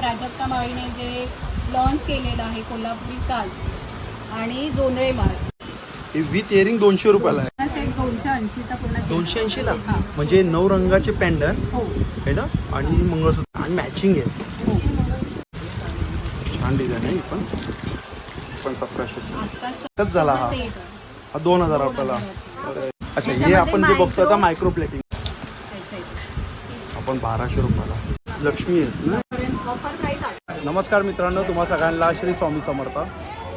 प्राजक्ता माळीने जे लॉन्च केलेलं आहे कोल्हापुरी साज आणि जोंधळे माळ. विथ इयरिंग दोनशे रुपयाला आहे. हा सेट दोनशे ऐंशीचा पूर्ण set. दोनशे ऐंशीला हा. म्हणजे नऊ रंगाचे पॅन्डन हो. आहे ना? आणि मंगळसूत्र. आणि मॅचिंग आहे. हो. छान डिझाईन आहे ही पण. पण सतराशेची आता झाला हा. set. हा दोन हजार रुपयाला. अरे, अच्छा हे आपण जे बघतो आता मायक्रो प्लेटिंग त्याच्या इथे. आपण बाराशे रुपयाला. लक्ष्मी आहेत ना ऑफर आहे. नमस्कार मित्रांनो तुम्हा सगळ्यांना श्री स्वामी समर्थ.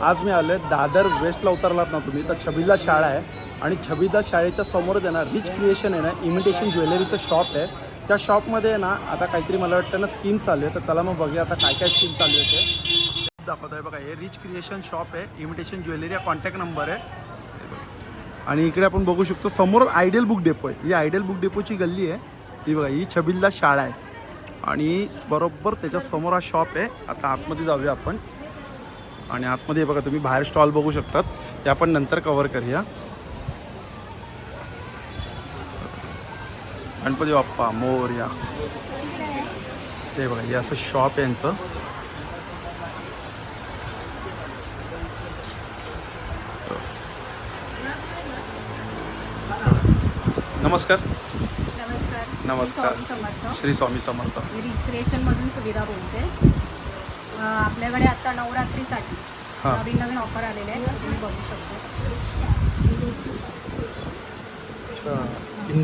आज मी आलो दादर वेस्टला उतरलात ना तुम्ही तर छबिला शाळा आहे. आणि छबिला शाळेच्या समोर आहे ना रिच क्रिएशन आहे ना इमिटेशन ज्वेलरीचं शॉप आहे. त्या शॉपमध्ये आहे ना आता काहीतरी मला वाटतं ना स्कीम चालू आहे. तर चला मग बघूया आता काय काय स्कीम चालू आहे ते. आहे बघा हे रिच क्रिएशन शॉप आहे इमिटेशन ज्वेलरी हा कॉन्टॅक्ट नंबर आहे. आणि इकडे आपण बघू शकतो समोर आयडियल बुक डेपो आहे. ही आयडियल बुक डेपोची गल्ली आहे. ही बघा ही छबिल्ला शाळा आहे. आणि बरोबर त्याच्यासमोर हा शॉप आहे. आता आतमध्ये जाऊया आपण. आणि आतमध्ये बघा तुम्ही बाहेर स्टॉल बघू शकतात. ते आपण नंतर कवर करूया. गणपती बाप्पा मोरया. ते बघा हे असं शॉप आहे यांचं. नमस्कार. नमस्कार. श्री स्वामी समर्थ. मी रिच क्रिएशनमधून सुविधा बोलते. आपल्याकडे आता नवरात्रीसाठी. नवीन नवीन ऑफर आलेले आहेत. तुम्ही बघू शकता.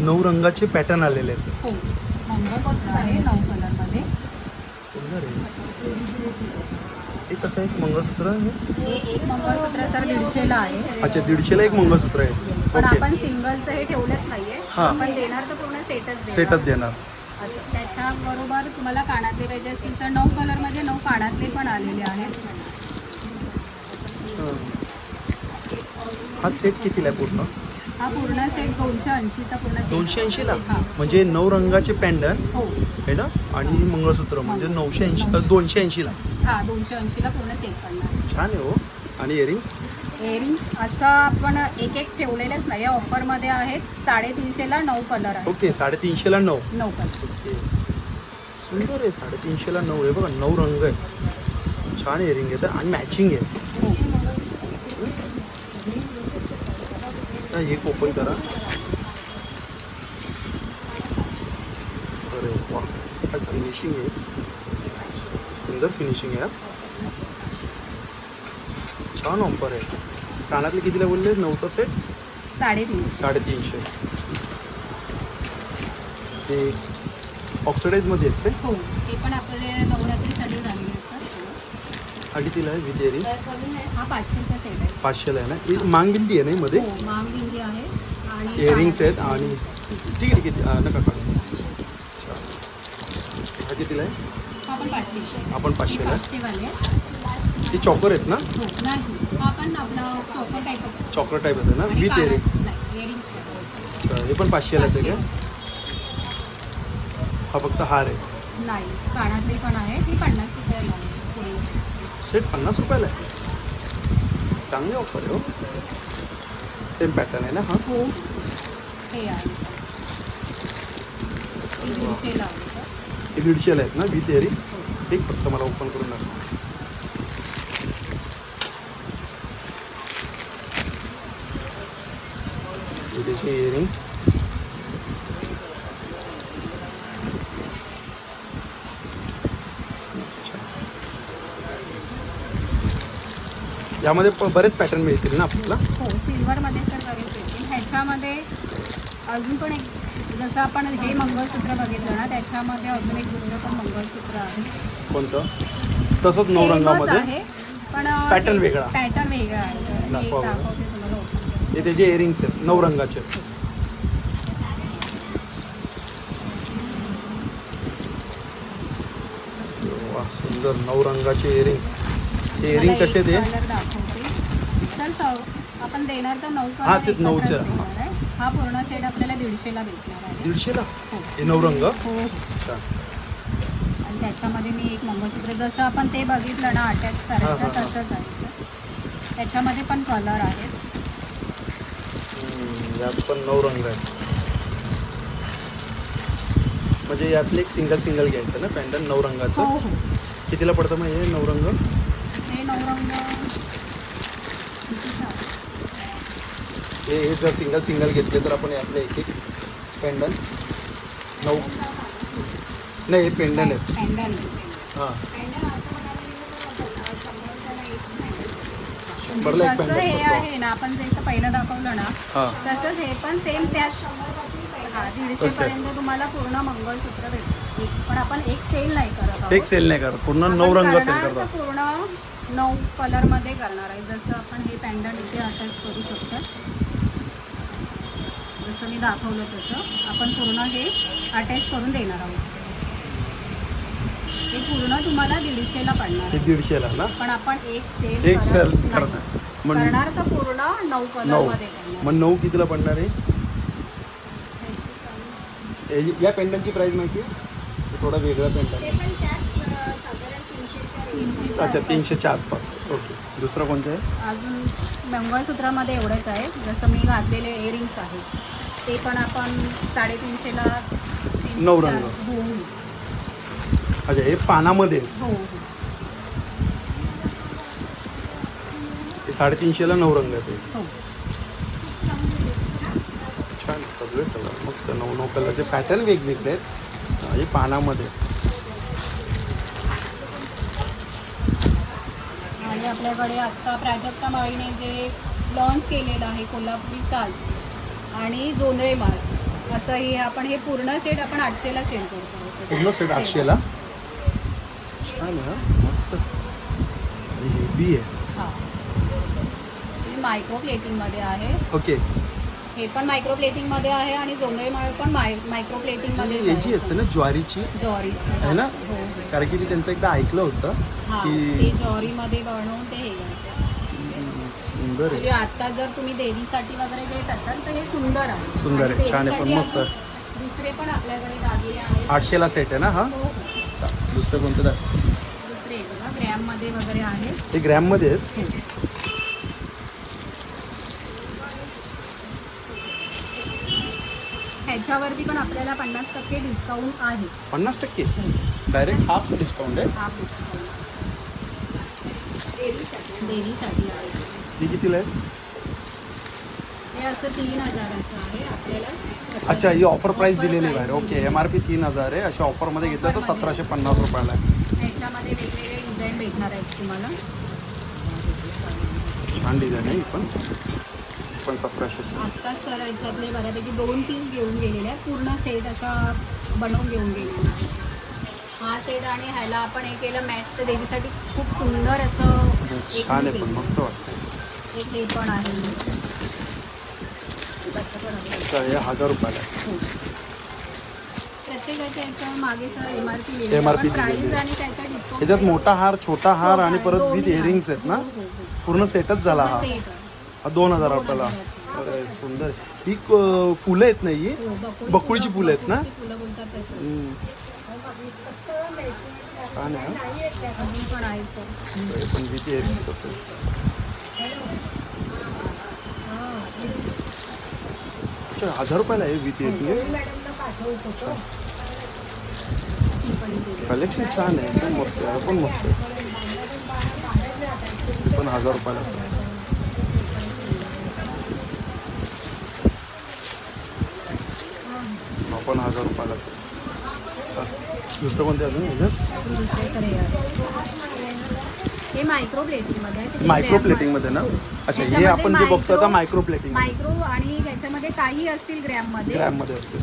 नऊ रंगाचे पॅटर्न आलेले आहेत. हो. मंगळसूत्र आहे नऊ कलरमध्ये सुंदर आहे. हे कसं आहे मंगळसूत्र आहे? हे एक मंगळसूत्र सर दीडशेला आहे. अच्छा दीडशेला एक मंगळसूत्र आहे. पण ओके आपण सिंगलचं हे ठेवलंच नाहीये. हां. आपण देणार तर पूर्ण सेटच देणार. सेटच देणार. असं. त्याच्याबरोबर तुम्हाला कानातले पाहिजे असतील तर नऊ कलरमध्ये नऊ कानातले पण आलेले आहेत. हं. हा सेट कितीला आहे पूर्ण? हा पूर्ण सेट दोनशे ऐंशीचा पूर्ण सेट दोनशे ऐंशीला हां. म्हणजे नऊ रंगाचे पॅन्डन हो. आहे ना? आणि मंगळसूत्र म्हणजे नऊशे ऐंशी दोनशे ऐंशीला हा दोनशे ऐंशीला पूर्ण सेट पडणार. छान आहे हो. आणि इयरिंग इयरिंग्स असं आपण एक एक ठेवलेलेच नाही ऑफरमध्ये आहेत. साडेतीनशेला नऊ कलर आहे ओके साडेतीनशेला नऊ. नऊ कलर ओके. सुंदर आहे साडेतीनशेला नऊ. आहे बघा नऊ रंग आहे छान इयरिंग येतं आणि मॅचिंग आहे. हो हा, हे ओपन करा. अरे वा काय फिनिशिंग आहे. सुंदर फिनिशिंग आहे. छान ऑफर आहे. कानातले कितीला बोलले? नऊचा सेट साडेतीनशे. साडेतीनशे. ते ऑक्सिडाईजमध्ये आहेत ते? हो ते पण आपले नवरात्रीसाठी झालेले आहेत सर आणि तिला आहे विथ इयरिंग हा पाचशेचा सेट आहे. पाचशेला आहे ना? ही मांगबिंदी आहे ना मध्ये? हो आहे. आणि इयरिंग्स आहेत कानातले. आणि ठीक आहे किती हा, नका काढू अच्छा. हा कितीला आहे? हा पण पाचशेचा आपण पाचशेला आहे. पाचशेवाले आहेत. चॉकर आहेत ना? हो नाही. हा पण आपला चोकर टाईपच आहे. टाईप आहे ना? आणि विथ इयरिंग कानात- नाही. हे पण पाचशेला आहे का. हा फक्त हार आहे. नाही कानातले पण आहे. ती पन्नास रुपये लावली पूर्ण सेट पन्नास रुपयाला आहे. चांगली ऑफर आहे हो. सेम पॅटर्न आहे ना? हा. हो. हे दीडशेला आहेत ना? विथ इयरिंग एक फक्त मला ओपन करून दाखवा. त्याचे इयरिंग्स यामध्ये प- बरेच पॅटर्न मिळतील ना आपल्याला? हो सिल्वरमध्ये सर बरेच येतील ह्याच्यामध्ये अजून पण एक जसं आपण हे मंगळसूत्र बघितलं ना त्याच्यामध्ये अजून एक दुसरं पण मंगळसूत्र आहे. कोणतं? तसंच नऊ Same च रंगामध्ये आहे पण Pattern वेगळा. पॅटर्न वेगळा आहे. तर मी एक दाखवा बरं. दाखवते तुम्हाला. open. हे त्याचे इयरिंग्स आहेत नऊ रंगाचे वा सुंदर नऊ रंगाचे इयरिंग्स हे कसे दाखवते सर सव आपण देणार तर नऊ हा, ते एकत्रच देणार आहे. हा पूर्ण सेट आपल्याला दीडशेला भेटणार आहे. दीडशेला? हो. हे नऊ रंग हो. हो. अच्छा. आणि त्याच्यामध्ये मी एक मंगळसूत्र जसं आपण ते बघितलं ना अटॅच हा, करायचं हा, हा. तसंच आहे सर त्याच्यामध्ये पण कलर आहेत. हम्म, यात पण नऊ रंग आहेत. म्हणजे यातले एक सिंगल सिंगल घ्यायचं ना पॅन्डन नऊ हो रंगाचं हो. कितीला पडतं मग हे नवरंग? हे? हे जर सिंगल सिंगल घेतले तर आपण यातले एक एक पेंडन नऊ. नाही हे पेंडन आहेत. हां. पॅन्डल. शंभरला एक जसं हे आहे ना आपण जसं पहिलं दाखवलं ना हां. तसंच हे पण सेम त्याच हा दीडशे पर्यंत तुम्हाला पूर्ण मंगळसूत्र भेटते. पण आपण एक सेल नाही करत आहोत. एक सेल नाही करत. पूर्ण आपण नऊ रंग सेल करणार तर करतात. पूर्ण नऊ कलरमध्ये करणार आहे. जसं आपण हे पॅन्डल इथे अटॅच करू शकतो. जसं मी दाखवलं तसं. आपण पूर्ण हे अटॅच करून देणार आहोत. हे पूर्ण तुम्हाला दीडशेला पडणार. दीडशेला ना? पण आपण एक सेल एक सेल. करणार. करणार तर पूर्ण नऊ कलर नऊ. मध्ये करणार. मग नऊ कितीला पडणार आहे? या पेंडनची प्राईस माहिती आहे? थोडं वेगळं आहे. तीनशेच्या अच्छा आसपास. तीनशेच्या आसपास. ओके. दुसरं कोणतं आहे? अजून मंगळसूत्रामध्ये एवढंच आहे. जसं मी घातलेले इयरिंग्स आहेत ते पण आपण साडेतीनशेला तीनशे नऊ रंग. हो अच्छा हे पानामध्ये? आहे. हो हो. हे साडेतीनशेला नऊ रंग आहे ते हो. छान आहे, सगळे कलर. मस्त नऊ नऊ कलरचे पॅटर्न वेगवेगळे आहेत. हा, हे पानामध्ये. आपल्याकडे आत्ता प्राजक्ता माळीने जे लॉन्च केलेलं आहे कोल्हापुरी साज आणि जोंधळे माळ असं हे आपण हे पूर्ण सेट आपण आठशेला सेल करतो. पूर्ण सेट आठशेला छान हा, मस्त. हेवी आहे. हां. मायक्रो प्लेटिंगमध्ये आहे. ओके. हे पण मायक्रो प्लेटिंगमध्ये आहे आणि जोंधळे माळ पण माय मायक्रो प्लेटिंगमध्ये याची असते ना ज्वारीची ज्वारीची आहे ना? हो. कारण की मी त्यांचं एकदा ऐकलं होतं हां ते की ज्वारीमध्ये बनवून ते हे सुंदर आहे. ॲक्च्युली आता जर तुम्ही देवीसाठी वगैरे घेत असाल तर हे सुंदर आहे. सुंदर आहे, छान आहे, पण मस्त. दुसरे पण आपल्याकडे दागिने आहेत. आठशेला सेट आहे ना हा? हो हो. दुसरं कोणतं आहे? दुसरे आहे बघा ग्रॅममध्ये वगैरे आहेत हे ग्रॅममध्ये आहेत? हो. ह्याच्यावरती पण आपल्याला पन्नास टक्के डिस्काउंट आहे. पन्नास टक्के? डायरेक्ट हाफ डिस्काउंट आहे. हा डिस्काउंट देवीसाठी आहे. ही कितीला आहे? हे असं तीन हजाराचं आहे. आपल्याला अच्छा ही ऑफर प्राईस दिलेली बाहेर ओके एम आर पी तीन हजार आहे. अशा ऑफरमध्ये घेतलं तर सतराशे पन्नास रुपयाला आहे. ह्याच्यामध्ये वेगवेगळे डिझाईन भेटणार आहेत तुम्हाला. छान डिझाईन आहे ही पण. पण सतराशेची आत्ताच सर याच्यातले बऱ्यापैकी दोन पीस घेऊन गेलेले आहेत. पूर्ण सेट असा बनवून घेऊन गेलेला आहे. हा सेट आणि ह्याला आपण हे केलं मॅच तर देवीसाठी खूप सुंदर असं एक छान आहे पण. मस्त वाटतं एक हे पण आहे पण. अच्छा हे हजार रुपयाला आहे हो. प्रत्येकाच्या याच्या मागे sir M R P MRP दिलेली प्राईस आहे. आणि त्याचा डिस्काउंट ह्याच्यात मोठा हार छोटा हार आणि परत विथ इयरिंग्स आहेत ना हो, हो, हो. पूर्ण सेटच झाला हा. हा दोन हजार रुपयाला. अरे सुंदर ही फुलं आहेत ना ही हो, बकुळी बकुळीची फुलं- आहेत ना? बकुळीची फुलं बोलतात तसं हम्म, छान आहे. अजून पण आहे सर हे पण विथ इयरिंग्स होते अच्छा हजार रुपयाला आहे विथ इयरिंग कलेक्शन छान आहे एकदम मस्त आहे पण मस्त आहे पण हजार रुपयाला आहे. हा पण हजार रुपयालाच आहे. दुसरं कोणते अजून हे मायक्रो प्लेटिंगमध्ये मायक्रो ना अच्छा हे आपण जे बघतो आता मायक्रो- प्लेटिंग मायक्रो आणि त्याच्यामध्ये काही असतील ग्रॅममध्ये ग्रॅममध्ये असते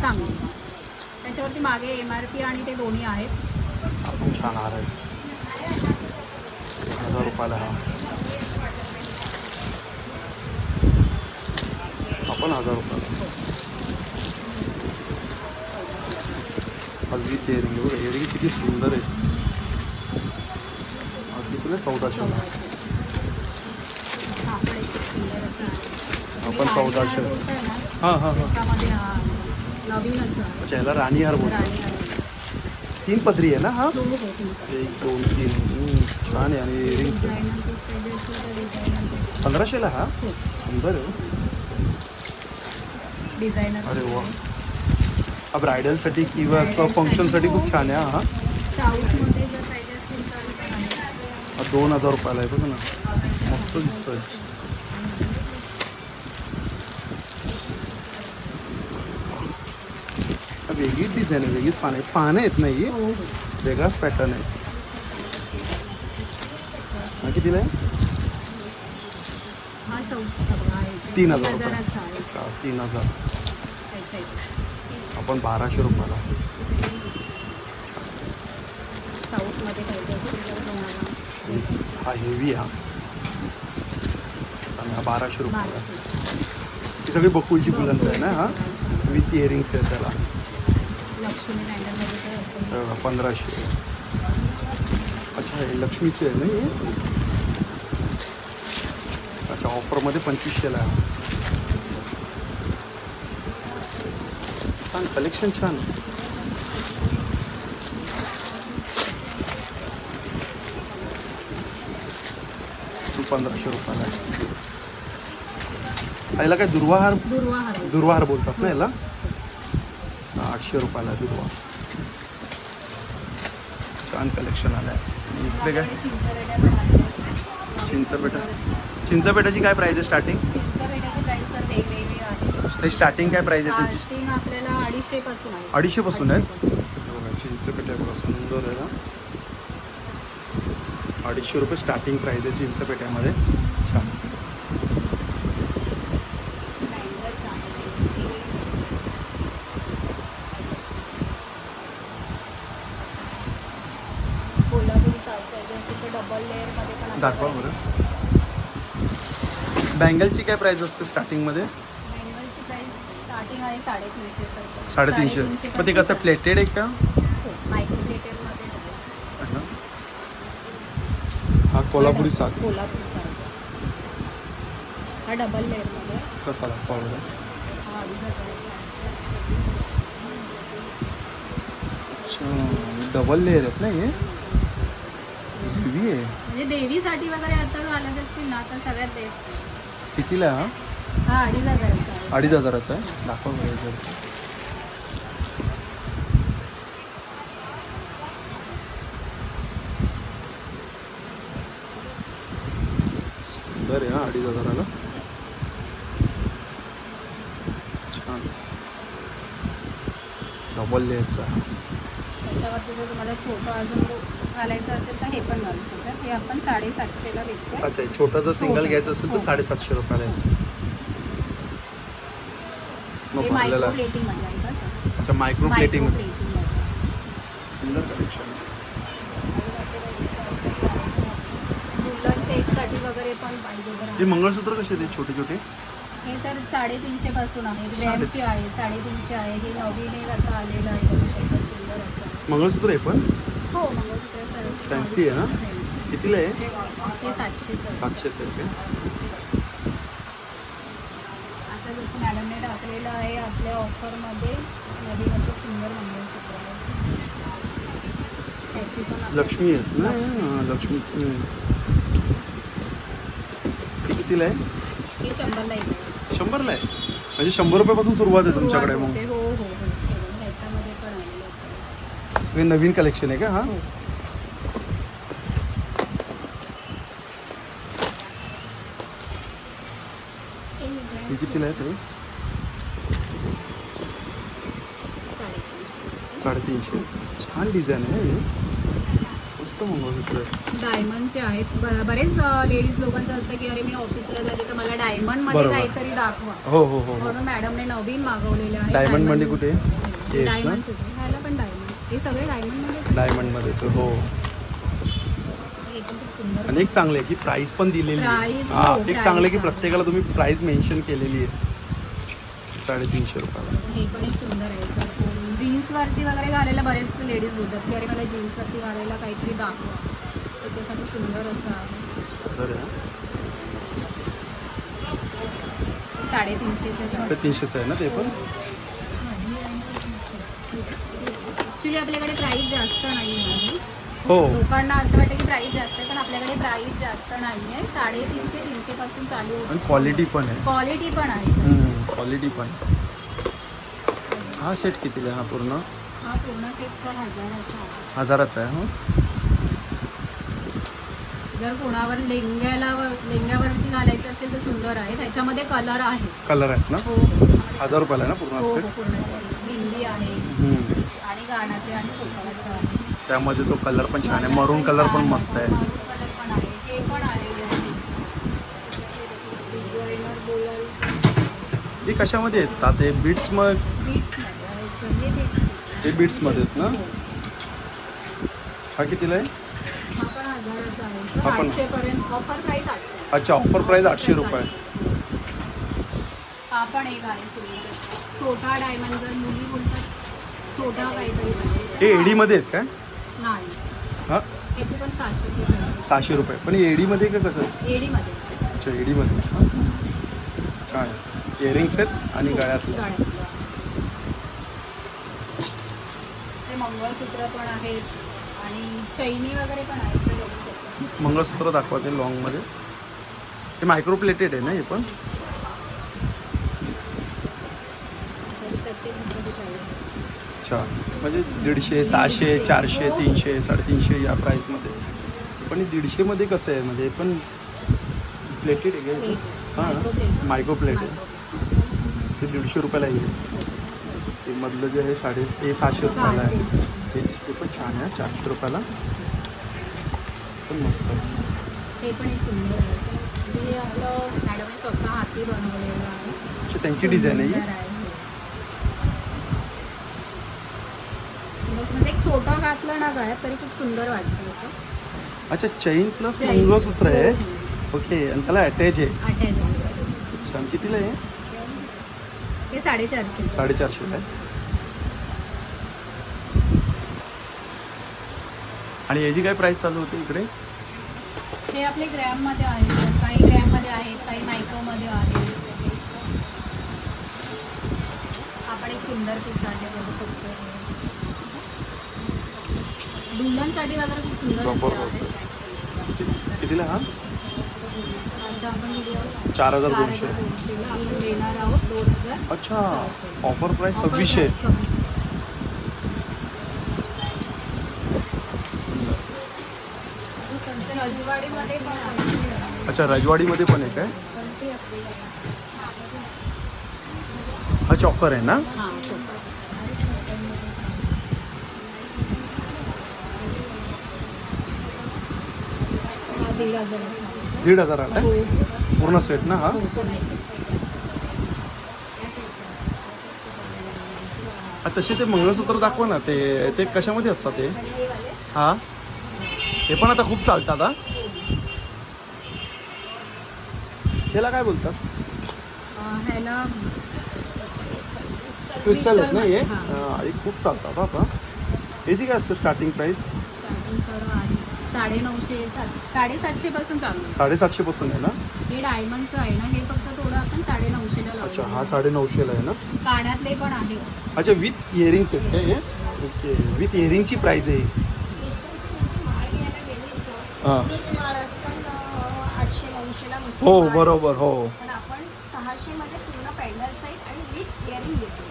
चांगली. त्याच्यावरती मागे एम आर पी आणि ते दोन्ही आहेत. हा पण छान हार आहे. हजार रुपयाला हा. हा पण हजार रुपयाला. हलवी इयरिंग बघा किती सुंदर आहे आज कितीला चौदाशे हा. आपण चौदाशे. हां हां हां हा अच्छा याला राणी हार हार. तीन पदरी आहे ना हा. एक दोन तीन छान आहे आणि इयरिंग्स. पंधराशेला हा सुंदर आहे अरे वा हा ब्रायडलसाठी किंवा असं फंक्शनसाठी खूप छान आहे हा. साऊथमध्ये जर पाहिजे असतील दोन हजार रुपयाला आहे बघा ना. मस्त दिसतोय. वेगळीच डिझाईन आहे वेगळीच पानं आहे पानं आहेत नाही वेगळाच पॅटर्न आहे. हा कितीला आहे? तीन हजार तीन हजार. आपण बाराशे रुपयाला. साऊथमध्ये पाहिजे असेल तर तुम्हाला. हा हेवी हा. आणि हा बाराशे रुपयाला. ही सगळी बकुळची फुलांचं आहे ना हा? विथ इयरिंग्स आहे त्याला. पंधराशे. अच्छा हे लक्ष्मीचे आहे ना हे? अच्छा ऑफरमध्ये पंचवीसशेला आहे. छान कलेक्शन छान. पंधराशे रुपयाला आहे. याला काय दुर्वाहार दुर्वाहार. बोलतात ना याला? आठशे रुपयाला दुर्वाहार. छान कलेक्शन आलं आहे इकडे काय. चिंचपेटा चिंचपेटाची काय प्राईज आहे स्टार्टिंग स्टार्टिंग काय प्राईज आहे त्याची? अडीचशे पासून आहे? अडीचशे पासून आहेत? बघा, सुंदर आहे ना? अडीचशे रुपये स्टार्टिंग प्राईज आहे चिंचपेट्यामध्ये छान. डबल लेअरमध्ये पण दाखवा बरं. बँगलची काय प्राईज असते स्टार्टिंगमध्ये स्टार्टिंग आहे साडेतीनशे सर. साडेतीनशे. मग ते कसं प्लेटेड आहे का? आहे ना? हा कोल्हापुरी साग कोल्हापुरी सास हा डबल लेअरमध्ये आहे. कसा दाखवा बरं हा अडीच हजाराचा आहे. अच्छा डबल लेअर आहेत ना हे? हेवी आहे. म्हणजे देवीसाठी वगैरे आता घालत असतील ना तर सगळ्यात बेस्ट कितीला आहे हा? हा अडीच हजाराचा आहे. अडीच हजाराचा आहे. दाखवा बरं याच्यावर. सुंदर आहे हा अडीच हजाराला. छान. डबल लेअरचा त्याच्यावरती जर तुम्हाला छोटं अजून घालायचं असेल तर हे पण घालू शकता. हे आपण साडेसातशेला विकतोय. अच्छा छोटं जर सिंगल. घ्यायचं असेल तर हो. साडेसातशे रुपयाला आहे. हे का सर अच्छा मायक्रो प्लेटिंग सुंदर कलेक्शन दुल्हन सेटसाठी वगैरे पण पाहिजे हे मंगळसूत्र कसे ते छोटे छोटे? हे सर साडेतीनशे पासून आहे. साडे- ग्रॅमची आहे साडेतीनशे आहे. हे नवीन आता आलेलं आहे. बघू शकता सुंदर असं. मंगळसूत्र आहे पण? हो मंगळसूत्र सर. Fancy आहे ना? कितीला आहे? हे सातशेचं आहे. सातशेच आहे का आता जसं मॅडमने टाकलेलं आहे आपल्या ऑफरमध्ये. नवीन असं सुंदर मंगळसूत्र आहे. त्याची पण लक्ष्मी लक्ष्मीची कितीला आहे? हे शंभरला. शंभरला आहे? म्हणजे शंभर रुपयापासून सुरुवात आहे तुमच्याकडे मग. हो हो हो. ह्याच्यामध्ये पण नवीन कलेक्शन आहे का हो. हे कितीला आहे ते साडेतीनशे. साडेतीनशे छान डिझाईन आहे हे? मस्त मंगळसूत्र डायमंडचे आहेत ब- बरेच लेडीज लोकांचं असतं की अरे मी ऑफिसला जाते तर मला डायमंडमध्ये बरोबर. काहीतरी दाखवा. हो हो हो हो. म्हणून मॅडमने नवीन मागवलेले आहे. डायमंडमध्ये कुठे? हे आहेत ना? डायमंड ह्याला पण डायमंड हे सगळे डायमंडमध्ये डायमंडमध्येच हो. एकदम खूप सुंदर. आणि एक चांगलं आहे की प्राईस पण दिलेली आहे. Price, हा हो, एक चांगलं आहे की आहे. प्रत्येकाला तुम्ही प्राईस मेन्शन केलेली आहे. साडेतीनशे रुपयाला. हे पण एक सुंदर आहे. जीन्स वरती वगैरे घालायला बरेच लेडीज बोलतात की अरे मला जीन्स वरती घालायला काहीतरी दाखवा. त्याच्यासाठी सुंदर असं साडेतीनशेचे साडेतीनशेचं आहे ना ते पण? ॲक्च्युली आपल्याकडे प्राईस जास्त नाही आहे हो. लोकांना असं वाटतं की प्राईस जास्त आहे पण आपल्याकडे प्राईस जास्त नाही आहे साडेतीनशे तीनशे पासून चालू आणि क्वालिटी पण आहे. क्वालिटी पण आहे. क्वालिटी पण हा सेट कितीला आहे? हा पूर्ण? हा पूर्ण सेट सर हजाराचा आहे. हजाराचा आहे हो? जर कोणावर लेंग्याला लेंग्यावरती घालायचं असेल तर सुंदर आहे. त्याच्यामध्ये कलर आहे. कलर आहेत ना? हो. हजार रुपयाला आहे ना पूर्ण हो सेट हो, पूर्ण set. हिंदी आहे हम्म. आणि गाण्याचे आणि असं आहे. त्यामध्ये तो कलर पण छान आहे. मरून कलर पण मस्त आहे हे पण आहे डिझायनर हे कशामध्ये आहेत? आता हे बीट्स मग मध्ये हे बीट्समध्ये आहेत ना? हा. कितीला आहे? हा हजाराचा आहे. पर्यंत ऑफर प्राइस आठशे. अच्छा रुपये. हा पण एक आहे सुंदर छोटा डायमंड जर मुली बोलतात छोटा काहीतरी पाहिजे. हे एडीमध्ये आहेत काय? नाही. हां? याची पण सहाशे रुपये प्राइस सहाशे रुपये. पण हे एडीमध्ये का कसं? एडीमध्ये अच्छा एडीमध्ये हां. छान. इयरिंग्स आहेत आणि गळ्यातले. असे मंगळसूत्र पण आहेत आणि चैनी वगैरे पण आहे सर बघू शकता. मंगळसूत्र दाखवा ते लॉंगमध्ये हे मायक्रो प्लेटेड आहे ना हे पण प्रत्येक. अच्छा म्हणजे दीडशे सहाशे चारशे तीनशे साडेतीनशे या प्राईसमध्ये पण हे दीडशेमध्ये कसं आहे म्हणजे हे पण प्लेटेड आहे का हे? हां. मायक्रो प्लेट आहे Microplate. हे दीडशे रुपयाला येईल ते मधलं जे आहे साडे हे सहाशे रुपयाला आहे. हे ते पण छान आहे चारशे रुपयाला. पण मस्त आहे. हे पण एक सुंदर आहे. सर. हे आपलं मॅडमने स्वतः हाती बनवलेलं आहे. अच्छा त्यांची डिझाईन आहे सुंदर ही आहे हे. सुंदर म्हणजे एक छोटा घातलं ना गळ्यात तरी खूप सुंदर वाटतं असं. अच्छा चैन प्लस. मंगळसूत्र आहे. हो, ओके आणि त्याला अटॅच आहे. अच्छा आणि कितीला आहे? हे साडेचारशे साडेचारशेला आहे आणि याची काय प्राईस चालू होती इकडे हे आपले ग्रॅममध्ये आहेत सर. काही ग्रॅममध्ये आहेत काही मायक्रोमध्ये आहेत आपण एक सुंदर पीस आहे बघू शकतो दुल्हनसाठी वगैरे खूप सुंदर. आहे. कितीला हा असं आपण किती आहोत? चार हजार दोनशे हजार दोनशेला आपण देणार आहोत दोन हजार अच्छा सहाशे. ऑफर Offer सव्वीसशे रजवाडीमध्ये पण आहे. अच्छा रजवाडीमध्ये पण आहे काय हा चॉकर आहे ना हां. हा दीड हजाराचा दीड हजाराला आहे हो, पूर्ण सेट ना हा? हो, तसे ते मंगळसूत्र दाखवा ना ते ते कशामध्ये असतात ते? हे? हा हे पण आता खूप चालतात हा त्याला काय बोलतात? क्रिस्टल आहेत ना हे? खूप चालतात आता याची काय असते स्टार्टिंग प्राईस स्टार्टिंग सर आहे साडे नऊशे सात साडेसातशे पासून चालू आहे. साडेसातशे पासून आहे ना? हे डायमंडचं आहे ना हे फक्त थोडं आपण साडे नऊशेला अच्छा हा साडे नऊशेला आहे ना? कानातले पण आहे. अच्छा विथ इयरिंग्स आहेत काय हे? ओके विथ इयरिंगची प्राईस आहे. हां. हो. बरोबर हो. पण आपण सहाशे मध्ये पूर्ण पॅन्डल साईड आणि विथ इयरिंग देतो.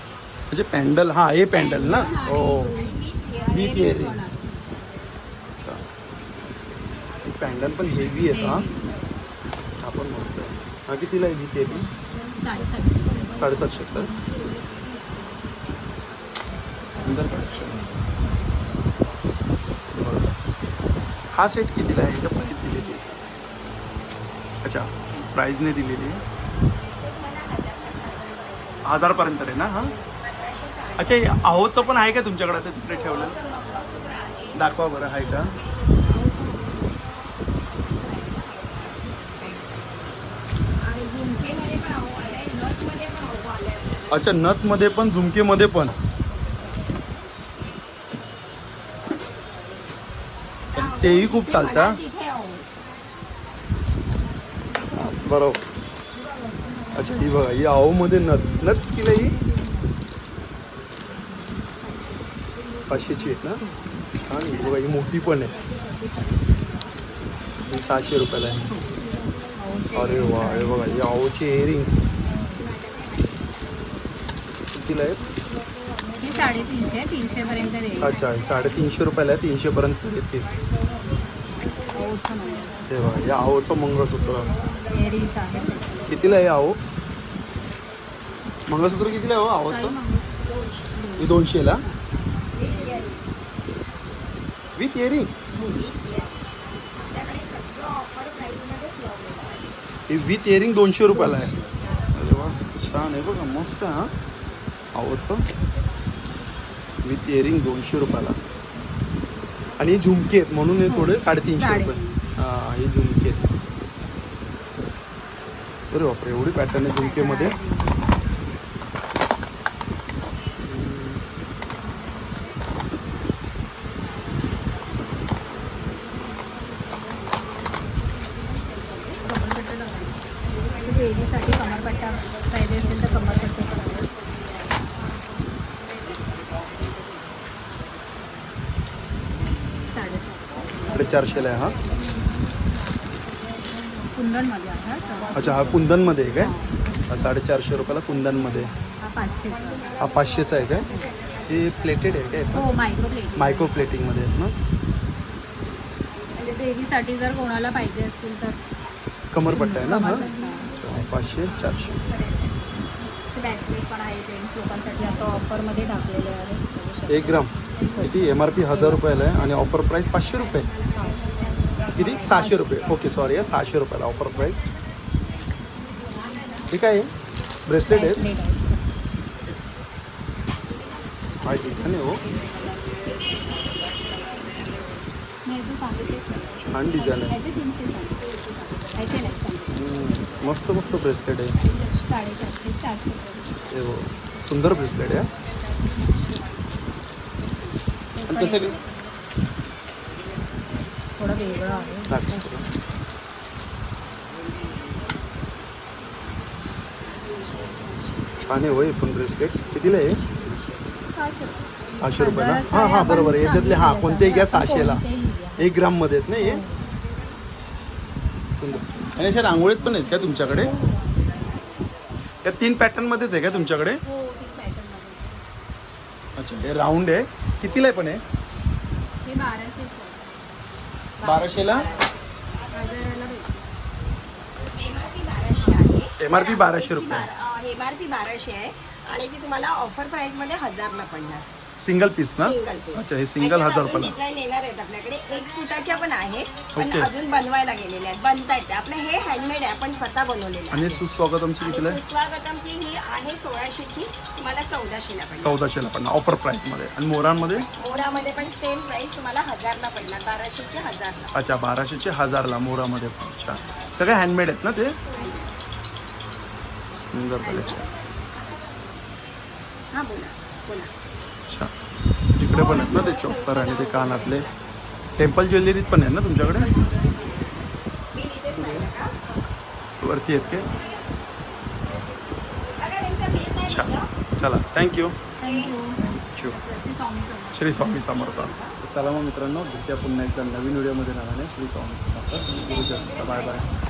म्हणजे पॅन्डल हा हे पॅन्डल ना. हो. विथ इयरिंग पण आहे. अच्छा पॅन्डल पण हेवी आहेत हा. हा पण मस्त आहे. हा कितीला आहे? विथ इयरिंग साडेसातशे. साडेसातशे तर सुंदर कलेक्शन हा सेट कितीला आहे? इथं प्राईस दिलेली आहे. अच्छा प्राईजने दिलेली आहे. हजारपर्यंत आहे ना हा? अच्छा आहोचं पण आहे का तुमच्याकडे असं तिकडे ठेवलं दाखवा बरं आहे का आणि झुमकेमध्ये पण अहो आलाय नथमध्ये पण अहो आलाय अच्छा नथमध्ये पण झुमकेमध्ये पण. तेही खूप चालतं बरोबर. अच्छा ही बघा ही आहोमध्ये नथ नथ की ही? पाचशेची आहे ना? छान ही बघा ही मोठी पण आहे. सहाशे रुपयाला आहे. अरे वा अरे बघा ही आहोचे इयरिंग्स कितीला आहेत? हे साडेतीनशे तीनशे पर्यंत अच्छा हे साडेतीनशे रुपयाला आहे तीनशेपर्यंत येतील हे बघा हे आवचं मंगळसूत्र. एरीज आहे त्याचे. कितीला आहे आहो मंगळसूत्र कितीला आहे हो आवचं? हे दोनशेला? With earring? हे विथ इयरिंग दोनशे रुपयाला आहे. अरे वा छान आहे बघा मस्त आहे हा. आवचं विथ इयरिंग दोनशे रुपयाला. आणि हे झुमके आहेत म्हणून हे थोडे साडेतीनशे साडे- रुपये. हां हे झुमके आहेत. अरे बापरे एवढी पॅटर्न आहे झुमकेमध्ये देवीसाठी कमरपट्टा पाहिजे असेल तर कमरपट्टे करावे साडेचारशे साडेचारशेला आहे हा? कुंदनमध्ये आहे हा सगळा अच्छा हा कुंदनमध्ये आहे काय? हा साडेचारशे रुपयाला कुंदनमध्ये. हा पाचशेचा. हा पाचशेचा आहे काय? ते प्लेटेड आहे काय? हो मायक्रो प्लेट मायक्रो प्लेटिंगमध्ये आहेत ना? म्हणजे देवीसाठी जर कोणाला पाहिजे असतील तर. कमरपट्टा आहे ना हा. अच्छा, पाचशे चारशे. ब्रॅसलेट पण आहे जेंट्स लोकांसाठी आता ऑफरमध्ये टाकलेले आहे. बघू शकता. एक ग्राम. किती एम आर पी हजार रुपयाला आहे आणि ऑफर प्राईस पाचशे रुपये. किती? सहाशे रुपये. ओके सॉरी आहे सहाशे रुपयाला ऑफर प्राईस काय आहे. ब्रेसलेट आहे. हा डिझाईन आहे हो. छान डिझाईन आहे. मस्त मस्त ब्रेसलेट आहे. हे हो सुंदर ब्रेसलेट आहे. आणि कसं काय थोडं वेगळं आहे. दाखव. छान आहे होय पण ब्रेसलेट कितीला आहे? सहाशे रुपये. हजाराचं हां हां बरोबर आहे. याच्यातले हां कोणतेही घ्या. सहाशेला. एक ग्राममध्ये आहेत ना हे सुंदर. आणि अशा रांगोळीत पण आहेत का तुमच्याकडे? या तीन पॅटर्नमध्येच आहे का तुमच्याकडे? हो अच्छा हे राऊंड आहे. कितीला आहे पण आहे हे बाराशे बाराशेला? हजाराला भेटते. एमआरपी बाराशे आहे. MRP 1200 रुपये. एमआरपी बाराशे आहे. आणि ती तुम्हाला ऑफर प्राइसमध्ये हजारला पडणार. सिंगल पीस ना? सिंगल पीस अच्छा हे सिंगल हजार रुपयाला डिझाईन येणार आहेत आपल्याकडे. एक फुटाच्या पण आहेत पण. अजून बनवायला गेलेले आहेत. बनता येते आपलं हे हँडमेड आहे. आपण स्वतः बनवलेलं आणि आहे. सुस्वागतमची कितीला आहे? सुस्वागतमची ही आहे सोळाशेची. तुम्हाला चौदाशेला पडणार. चौदाशेला पण ऑफर प्राईसमध्ये आणि मोरांमध्ये? मोरामध्ये पण सेम प्राइस तुम्हाला हजारला पडणार. बाराशेचे हजारला. अच्छा बाराशेचे हजारला मोरामध्ये पण. अच्छा. सगळे हँडमेड आहेत ना ते? सुंदर कलेक्शन हां बोला. बोला. अच्छा पण आहेत ना ते चॉकर आणि ते कानातले टेम्पल ज्वेलरीत पण आहे ना तुमच्याकडे? वरती आहेत काय? अच्छा चला thank you thank you Shri Swami Samarth. चला मग मित्रांनो भेटूया पुन्हा एकदा नवीन व्हिडिओमध्ये नावाने. श्री स्वामी समर्थ. Bye bye.